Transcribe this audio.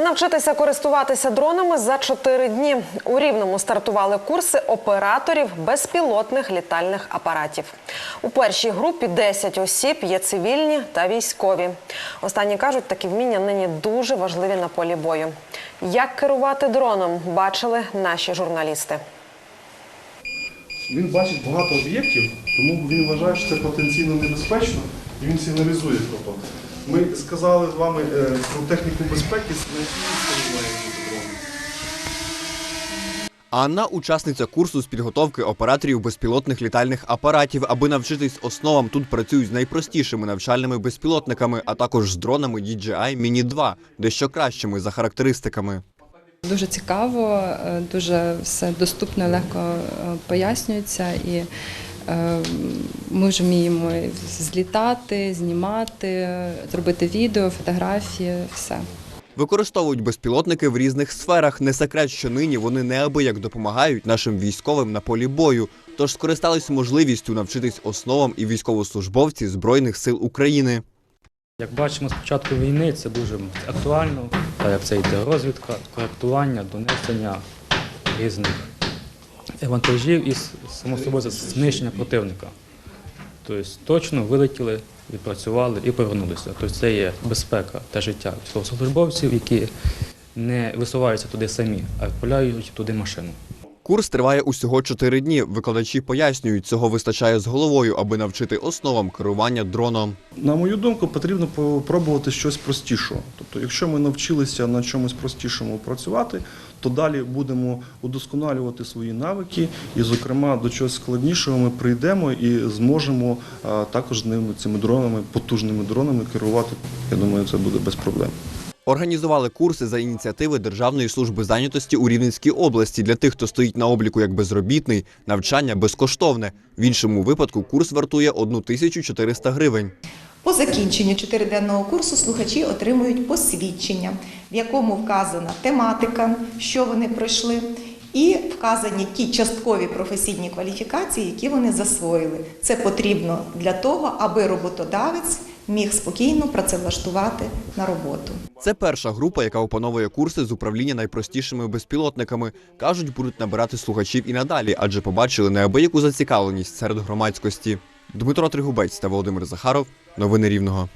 Навчитися користуватися дронами за 4 дні. У Рівному стартували курси операторів безпілотних літальних апаратів. У першій групі 10 осіб є цивільні та військові. Останні кажуть, такі вміння нині дуже важливі на полі бою. Як керувати дроном, бачили наші журналісти. Він бачить багато об'єктів, тому він вважає, що це потенційно небезпечно і він сигналізує про то. Ми сказали з вами е, про техніку безпеки, на якій має бути дрон. Анна учасниця курсу з підготовки операторів безпілотних літальних апаратів. Аби навчитись основам, тут працюють з найпростішими навчальними безпілотниками, а також з дронами DJI Mini 2, дещо кращими за характеристиками. Дуже цікаво, е, дуже все доступно, легко е, пояснюється, і ми вже вміємо злітати, знімати, зробити відео, фотографії, все. Використовують безпілотники в різних сферах. Не секрет, що нині вони неабияк допомагають нашим військовим на полі бою. Тож скористались можливістю навчитись основам і військовослужбовці Збройних сил України. Як бачимо, з початку війни це дуже актуально, як це йде розвідка, коректування, донесення різних вантажів і само собою знищення противника. Тобто точно вилетіли, відпрацювали і повернулися. Тобто це є безпека та життя військовослужбовців, які не висуваються туди самі, а відправляють туди машину. Курс триває усього 4 дні. Викладачі пояснюють, цього вистачає з головою, аби навчити основам керування дроном. На мою думку, потрібно попробувати щось простішого. Тобто, якщо ми навчилися на чомусь простішому працювати, то далі будемо удосконалювати свої навики, і, зокрема, до чогось складнішого ми прийдемо і зможемо також ними цими дронами, потужними дронами керувати. Я думаю, це буде без проблем. Організували курси за ініціативи Державної служби зайнятості у Рівненській області для тих, хто стоїть на обліку як безробітний, навчання безкоштовне. В іншому випадку курс вартує 1400 гривень. По закінченню чотириденного курсу слухачі отримують посвідчення, в якому вказана тематика, що вони пройшли, і вказані ті часткові професійні кваліфікації, які вони засвоїли. Це потрібно для того, аби роботодавець міг спокійно працевлаштувати на роботу. Це перша група, яка опановує курси з управління найпростішими безпілотниками. кажуть, будуть набирати слухачів і надалі, адже побачили неабияку зацікавленість серед громадськості. Дмитро Тригубець та Володимир Захаров. Новини Рівного.